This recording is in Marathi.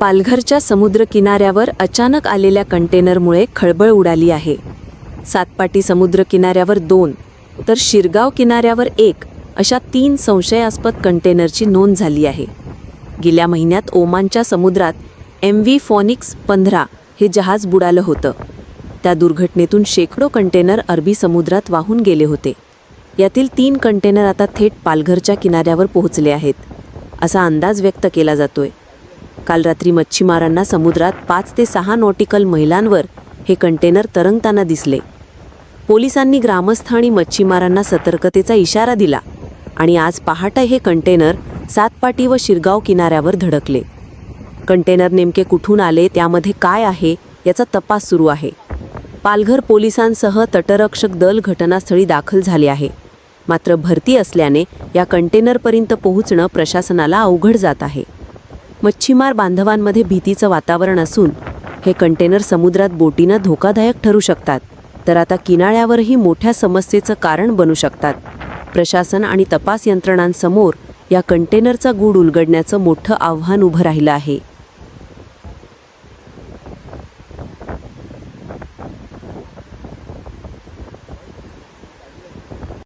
पालघरच्या समुद्र किनाऱ्यावर अचानक आलेल्या कंटेनरमुळे खळबळ उडाली आहे. सातपाटी समुद्र किनाऱ्यावर दोन तर शिरगाव किनाऱ्यावर एक अशा तीन संशयास्पद कंटेनरची नोंद झाली आहे. गेल्या महिन्यात ओमानच्या समुद्रात एम व्ही फॉनिक्स पंधरा हे जहाज बुडालं होतं. त्या दुर्घटनेतून शेकडो कंटेनर अरबी समुद्रात वाहून गेले होते. यातील तीन कंटेनर आता थेट पालघरच्या किनाऱ्यावर पोहोचले आहेत असा अंदाज व्यक्त केला जातोय. काल रात्री मच्छीमारांना समुद्रात पाच ते सहा नॉटिकल महिलांवर हे कंटेनर तरंगताना दिसले. पोलिसांनी ग्रामस्थ आणि मच्छीमारांना सतर्कतेचा इशारा दिला आणि आज पहाटे हे कंटेनर सातपाटी व शिरगाव किनाऱ्यावर धडकले. कंटेनर नेमके कुठून आले त्यामध्ये काय आहे याचा तपास सुरू आहे. पालघर पोलिसांसह तटरक्षक दल घटनास्थळी दाखल झाले आहे. मात्र भरती असल्याने या कंटेनरपर्यंत पोहोचणं प्रशासनाला अवघड जात आहे. मच्छीमार बांधवांमध्ये भीतीचं वातावरण असून हे कंटेनर समुद्रात बोटीनं धोकादायक ठरू शकतात. तर आता किनाऱ्यावरही मोठ्या समस्येचं कारण बनू शकतात. प्रशासन आणि तपास यंत्रणांसमोर या कंटेनरचा गूढ उलगडण्याचं मोठं आव्हान उभं राहिलं आहे.